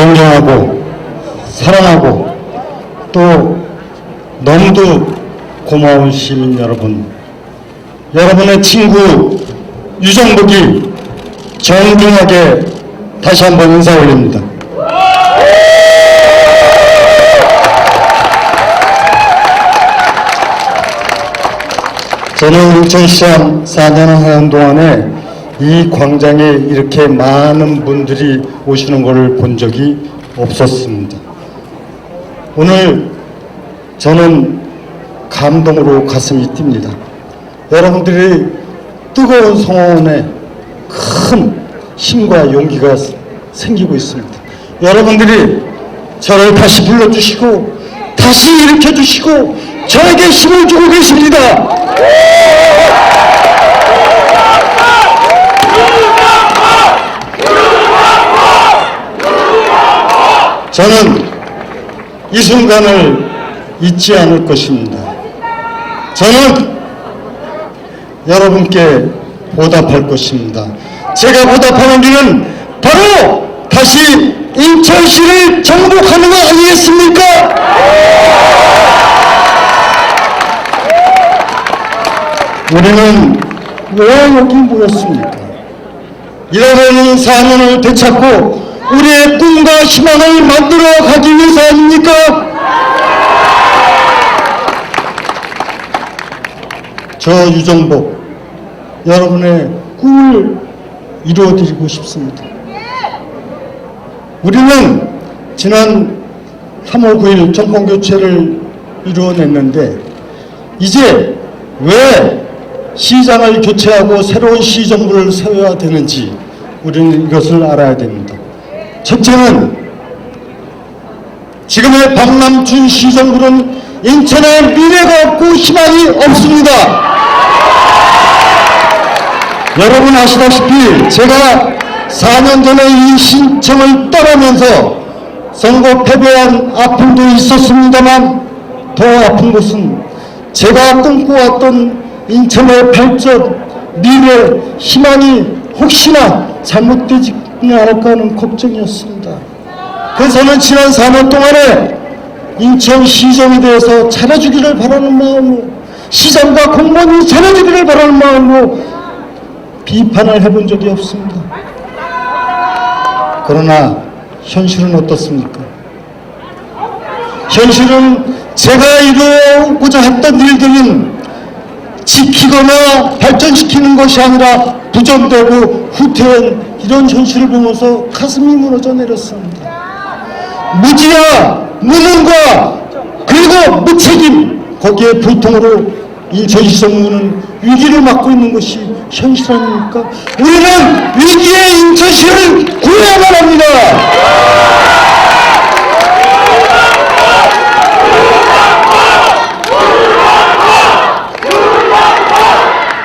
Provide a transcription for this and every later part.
존경하고 사랑하고 또 너무도 고마운 시민 여러분 여러분의 친구 유정복이 정중하게 다시 한번 인사 올립니다. 저는 인천시장 4년을 하는 동안에 이 광장에 이렇게 많은 분들이 오시는 것을 본 적이 없었습니다. 오늘 저는 감동으로 가슴이 뜁니다. 여러분들이 뜨거운 성원에 큰 힘과 용기가 생기고 있습니다. 여러분들이 저를 다시 불러주시고 다시 일으켜주시고 저에게 힘을 주고 계십니다. 저는 이 순간을 잊지 않을 것입니다. 저는 여러분께 보답할 것입니다. 제가 보답하는 길은 바로 다시 인천시를 정복하는 거 아니겠습니까? 우리는 왜 여기 모였습니까? 잃어버린 4년을 되찾고 우리의 꿈과 희망을 만들어 가기 위해서 아닙니까? 저 유정복 여러분의 꿈을 이루어드리고 싶습니다. 우리는 지난 3월 9일 정권 교체를 이루어냈는데 이제 왜 시장을 교체하고 새로운 시정부를 세워야 되는지 우리는 이것을 알아야 됩니다. 첫째는 지금의 박남춘 시정부는 인천의 미래가 없고 희망이 없습니다. 여러분 아시다시피 제가 4년 전에 이 신청을 떠나면서 선거 패배한 아픔도 있었습니다만 더 아픈 것은 제가 꿈꿔왔던 인천의 발전, 미래, 희망이 혹시나 잘못되지 않을까 하는 걱정이었습니다. 그래서 저는 지난 4년 동안에 인천시정에 대해서 잘해주기를 바라는 마음으로 시장과 공무원이 잘해주기를 바라는 마음으로 비판을 해본 적이 없습니다. 그러나 현실은 어떻습니까? 현실은 제가 이루고자 했던 일들은 지키거나 발전시키는 것이 아니라 부정되고 후퇴한 이런 현실을 보면서 가슴이 무너져 내렸습니다. 무지와 무능과 그리고 무책임 거기에 불통으로 인천시정부는 위기를 맞고 있는 것이 현실 아닙니까? 우리는 위기의 인천시를 구해야만 합니다.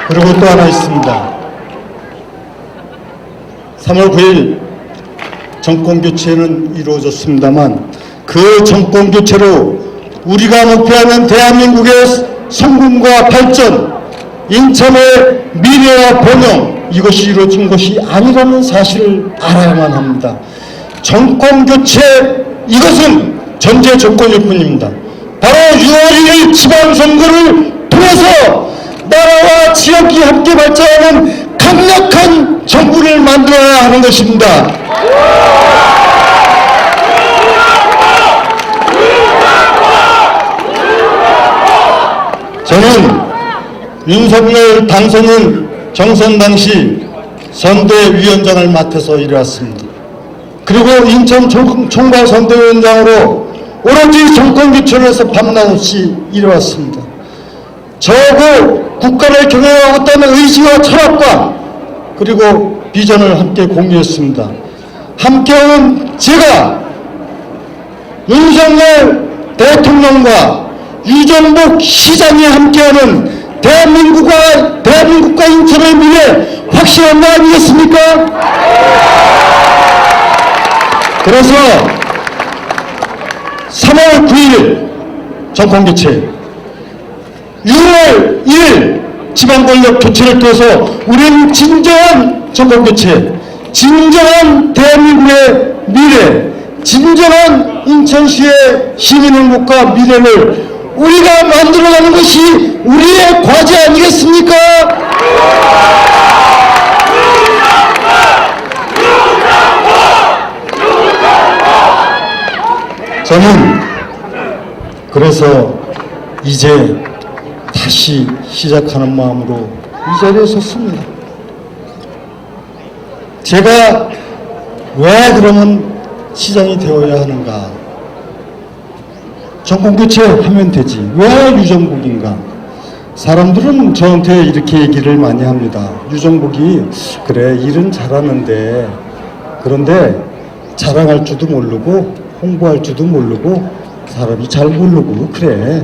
그리고 또 하나 있습니다. 3월 9일 정권 교체는 이루어졌습니다만 그 정권 교체로 우리가 목표하는 대한민국의 성공과 발전, 인천의 미래와 번영 이것이 이루어진 것이 아니라는 사실을 알아야만 합니다. 정권 교체 이것은 전제 조건일 뿐입니다. 바로 6월 1일 지방선거를 통해서 나라와 지역이 함께 발전하는 강력한 정부를 만들어야 하는 것입니다. 저는 윤석열 당선인 정선 당시 선대위원장을 맡아서 일해왔습니다. 그리고 인천 총- 총괄선대위원장으로 오로지 정권 해서 밤낮 없이 일해왔습니다. 저하고 국가를 경영하겠다는 의지와 철학과 그리고 비전을 함께 공유했습니다. 함께하는 제가 윤석열 대통령과 유정복 시장이 함께하는 대한민국과 대한민국과 인천의 미래 확실한 거 아니겠습니까? 그래서 3월 9일 정권 교체 6월 1일 지방권력 교체를 통해서 우리는 진정한 정권 교체, 진정한 대한민국의 미래, 진정한 인천시의 시민 행복과 미래를 우리가 만들어가는 것이 우리의 과제 아니겠습니까? 저는 그래서 이제 다시 시작하는 마음으로 이 자리에 섰습니다. 제가 왜 그러면 시장이 되어야 하는가? 정권 교체 하면 되지. 왜 유정복인가? 사람들은 저한테 이렇게 얘기를 많이 합니다. 유정복이 그래 일은 잘하는데 그런데 자랑할 줄도 모르고 홍보할 줄도 모르고 사람이 잘 모르고 그래.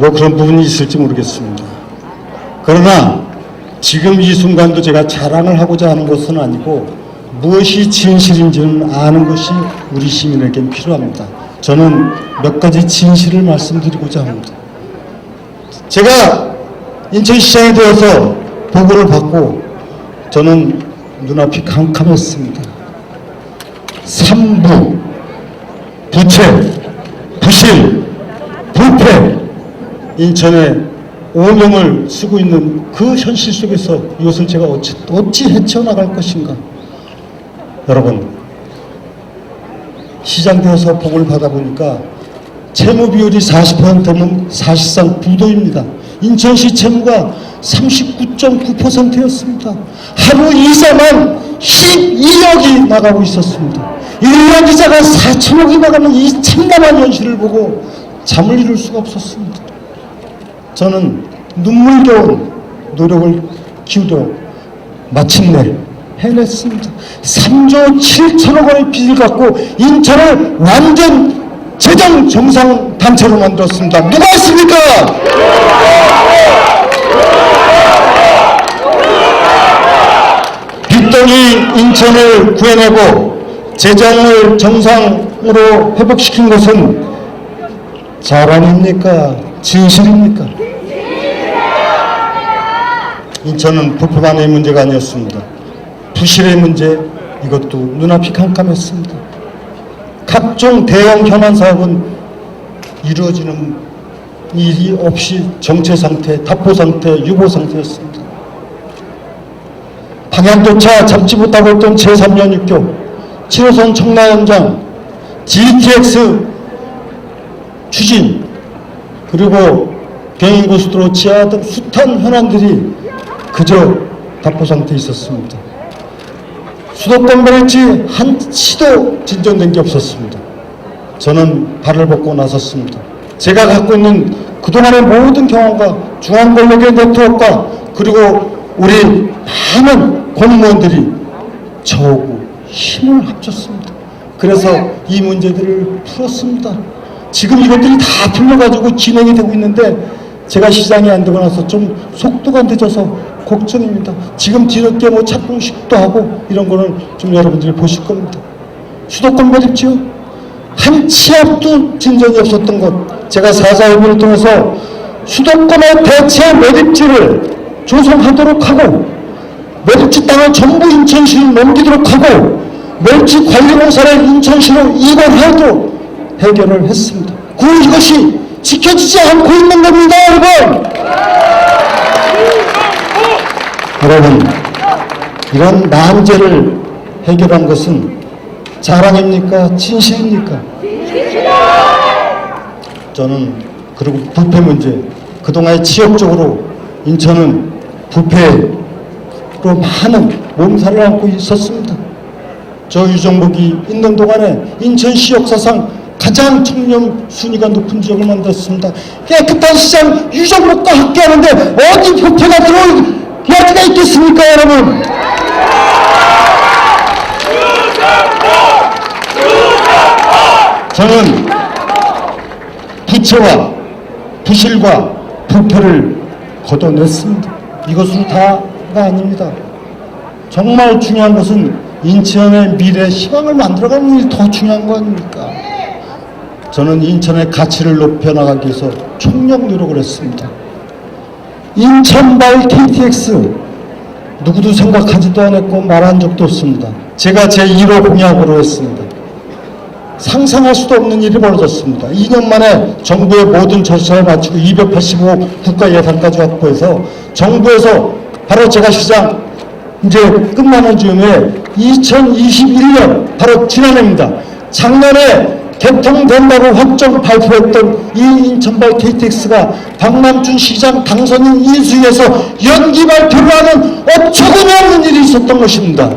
뭐 그런 부분이 있을지 모르겠습니다. 그러나 지금 이 순간도 제가 자랑을 하고자 하는 것은 아니고 무엇이 진실인지는 아는 것이 우리 시민에게 필요합니다. 저는 몇 가지 진실을 말씀드리고자 합니다. 제가 인천시장이 되어서 보고를 받고 저는 눈앞이 캄캄했습니다. 삼부, 부채, 부실, 부패, 인천에 오명을 쓰고 있는 그 현실 속에서 이것을 제가 어찌, 어찌 헤쳐나갈 것인가. 여러분, 시장 되어서 복을 받아보니까 채무 비율이 40%면 사실상 부도입니다. 인천시 채무가 39.9%였습니다. 하루 이사만 12억이 나가고 있었습니다. 1년 이자가 4천억이 나가는 이 참담한 현실을 보고 잠을 이룰 수가 없었습니다. 저는 눈물겨운 노력을 기울여 마침내 해냈습니다. 3조 7천억 원의 빚을 갖고 인천을 완전 재정 정상 단체로 만들었습니다. 누가 했습니까? 빚덩이 인천을 구해내고 재정을 정상으로 회복시킨 것은 자랑입니까? 진실입니까? 인천은 부패만의 문제가 아니었습니다. 부실의 문제 이것도 눈앞이 캄캄했습니다. 각종 대형 현안 사업은 이루어지는 일이 없이 정체 상태, 답보 상태, 유보 상태였습니다. 방향조차 잡지 못하고 있던 제3년 6교, 7호선 청라연장, GTX 추진, 그리고 경인고속도로 지하 등 숱한 현안들이 그저 답보 상태에 있었습니다. 수도권 브릿지 한치도 진전된 게 없었습니다. 저는 발을 벗고 나섰습니다. 제가 갖고 있는 그동안의 모든 경험과 중앙권력의 네트워크와 그리고 우리 많은 공무원들이 저하고 힘을 합쳤습니다. 그래서 이 문제들을 풀었습니다. 지금 이것들이 다 풀려가지고 진행이 되고 있는데 제가 시장이 안 되고 나서 좀 속도가 늦어서 걱정입니다. 지금 뒤늦게 뭐 착공식도 하고 이런 거는 좀 여러분들이 보실 겁니다. 수도권 매립지요? 한 치 앞도 진전이 없었던 것. 제가 사사협의를 통해서 수도권의 대체 매립지를 조성하도록 하고 매립지 땅을 전부 인천시로 넘기도록 하고 멸치 관리공사를 인천시로 이관하도록 해결을 했습니다. 그 이것이 지켜지지 않고 있는 겁니다, 여러분. 여러분, 이런 난제를 해결한 것은 자랑입니까? 진실입니까? 저는 그리고 부패 문제 그동안 지역적으로 인천은 부패로 많은 몸살을 앓고 있었습니다. 저 유정복이 있는 동안에 인천시 역사상 가장 청렴 순위가 높은 지역을 만들었습니다. 깨끗한 시장 유정복과 함께하는데 어디 부패가 들어올 여지가 있겠습니까, 여러분? 저는 부채와 부실과 부패를 걷어냈습니다. 이것으로 다가 아닙니다. 정말 중요한 것은 인천의 미래 희망을 만들어가는 일이 더 중요한 거 아닙니까? 저는 인천의 가치를 높여 나가기 위해서 총력 노력을 했습니다. 인천발 KTX 누구도 생각하지도 않았고 말한 적도 없습니다. 제가 제 1호 공약으로 했습니다. 상상할 수도 없는 일이 벌어졌습니다. 2년 만에 정부의 모든 절차를 마치고 285 국가 예산까지 확보해서 정부에서 바로 제가 시장 이제 끝나는 즈음에 2021년 바로 지난해입니다. 작년에 개통된다고 확정 발표했던 이 인천발 KTX가 박남춘 시장 당선인 인수위에서 연기 발표를 하는 어처구니 없는 일이 있었던 것입니다.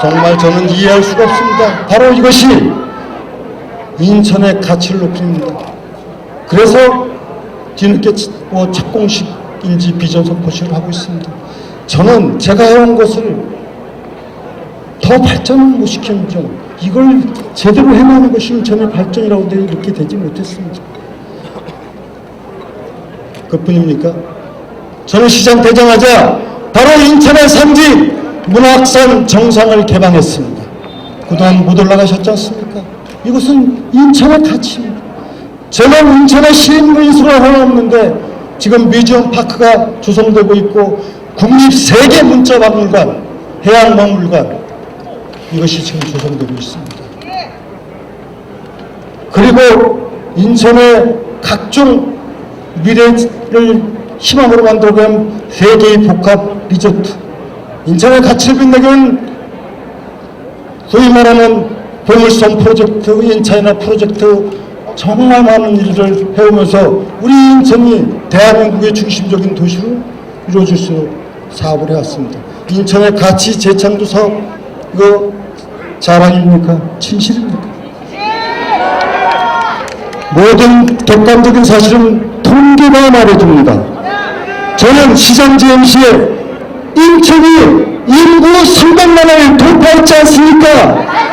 정말 저는 이해할 수가 없습니다. 바로 이것이 인천의 가치를 높입니다. 그래서 뒤늦게 뭐 착공식인지 비전 선포식을 하고 있습니다. 저는 제가 해온 것을 더 발전을 못 시켰죠. 이걸 제대로 해내는 것이 인천의 발전이라고 되- 이렇게 되지 못했습니다. 그뿐입니까? 저는 시장 되자마자 바로 인천의 상지 문학산 정상을 개방했습니다. 그동안 못 올라가셨지 않습니까? 이것은 인천의 가치입니다. 저는 인천의 시민분수로 하나없는데 지금 뮤지엄 파크가 조성되고 있고 국립 세계 문자박물관, 해양박물관 이것이 지금 조성되고 있습니다. 그리고 인천의 각종 미래를 희망으로 만들어간 세계의 복합 리조트 인천의 가치를 빛내는 소위 말하는 보물섬 프로젝트, 인차이나 프로젝트 정말 많은 일을 해오면서 우리 인천이 대한민국의 중심적인 도시로 이루어질 수 사업을 해왔습니다. 인천의 가치 재창조 사업 이거 자랑입니까? 진실입니까? 모든 객관적인 사실은 통계가 말해줍니다. 저는 시장 지ем 시에 인천이 인구 300만을 돌파했지 않습니까?